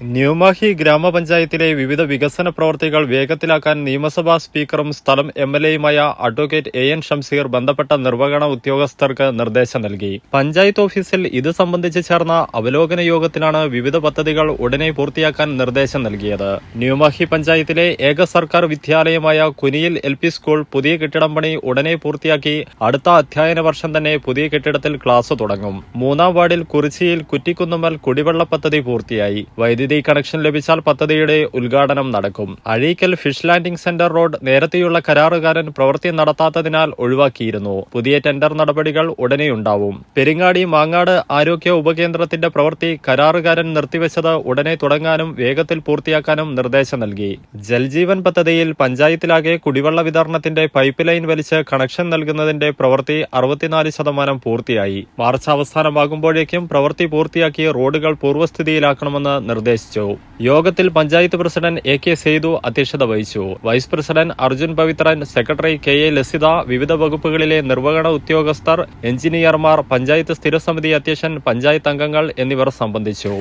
ന്യൂമാഹി ഗ്രാമപഞ്ചായത്തിലെ വിവിധ വികസന പ്രവർത്തികൾ വേഗത്തിലാക്കാൻ നിയമസഭാ സ്പീക്കറും സ്ഥലം എം എൽ എയുമായ അഡ്വക്കേറ്റ് എ എൻ ഷംസീർ ബന്ധപ്പെട്ട നിർവഹണ ഉദ്യോഗസ്ഥർക്ക് നിർദ്ദേശം നൽകി. പഞ്ചായത്ത് ഓഫീസിൽ ഇത് സംബന്ധിച്ച് ചേർന്ന അവലോകന യോഗത്തിലാണ് വിവിധ പദ്ധതികൾ ഉടനെ പൂർത്തിയാക്കാൻ നിർദ്ദേശം നൽകിയത്. ന്യൂമാഹി പഞ്ചായത്തിലെ ഏക സർക്കാർ വിദ്യാലയമായ കുനിയിൽ എൽ സ്കൂൾ പുതിയ കെട്ടിടം പണി ഉടനെ പൂർത്തിയാക്കി അടുത്ത അധ്യയന വർഷം തന്നെ പുതിയ കെട്ടിടത്തിൽ ക്ലാസ് തുടങ്ങും. മൂന്നാം വാർഡിൽ കുറിച്ചിയിൽ കുറ്റിക്കുന്നുമ്മൽ കുടിവെള്ള പദ്ധതി പൂർത്തിയായി. വൈദ്യുതി കണക്ഷൻ ലഭിച്ചാൽ പദ്ധതിയുടെ ഉദ്ഘാടനം നടക്കും. Azhikkal fish landing centre road നേരത്തെയുള്ള കരാറുകാരൻ പ്രവൃത്തി നടത്താത്തതിനാൽ ഒഴിവാക്കിയിരുന്നു. പുതിയ ടെൻഡർ നടപടികൾ ഉടനെയുണ്ടാവും. പെരിങ്ങാടി മാങ്ങാട് ആരോഗ്യ ഉപകേന്ദ്രത്തിന്റെ പ്രവൃത്തി കരാറുകാരൻ നിർത്തിവെച്ചത് ഉടനെ തുടങ്ങാനും വേഗത്തിൽ പൂർത്തിയാക്കാനും നിർദ്ദേശം നൽകി. ജൽജീവൻ പദ്ധതിയിൽ പഞ്ചായത്തിലാകെ കുടിവെള്ള വിതരണത്തിന്റെ പൈപ്പ് ലൈൻ വലിച്ച് കണക്ഷൻ നൽകുന്നതിന്റെ പ്രവൃത്തി അറുപത്തിനാല് ശതമാനം പൂർത്തിയായി. മാർച്ച് അവസാനമാകുമ്പോഴേക്കും പ്രവൃത്തി പൂർത്തിയാക്കി റോഡുകൾ പൂർവസ്ഥിതിയിലാക്കണമെന്ന് നിർദ്ദേശിച്ചു യോഗത്തിൽ panchayat president A K Sethu അധ്യക്ഷത വഹിച്ചു. Vice president Arjun Pavithran secretary K A Lasitha വിവിധ വകുപ്പുകളിലെ നിർവഹണ ഉദ്യോഗസ്ഥർ എഞ്ചിനീയർമാർ പഞ്ചായത്ത് സ്ഥിരസമിതി അധ്യക്ഷൻ പഞ്ചായത്ത് അംഗങ്ങൾ എന്നിവർ സംബന്ധിച്ചു.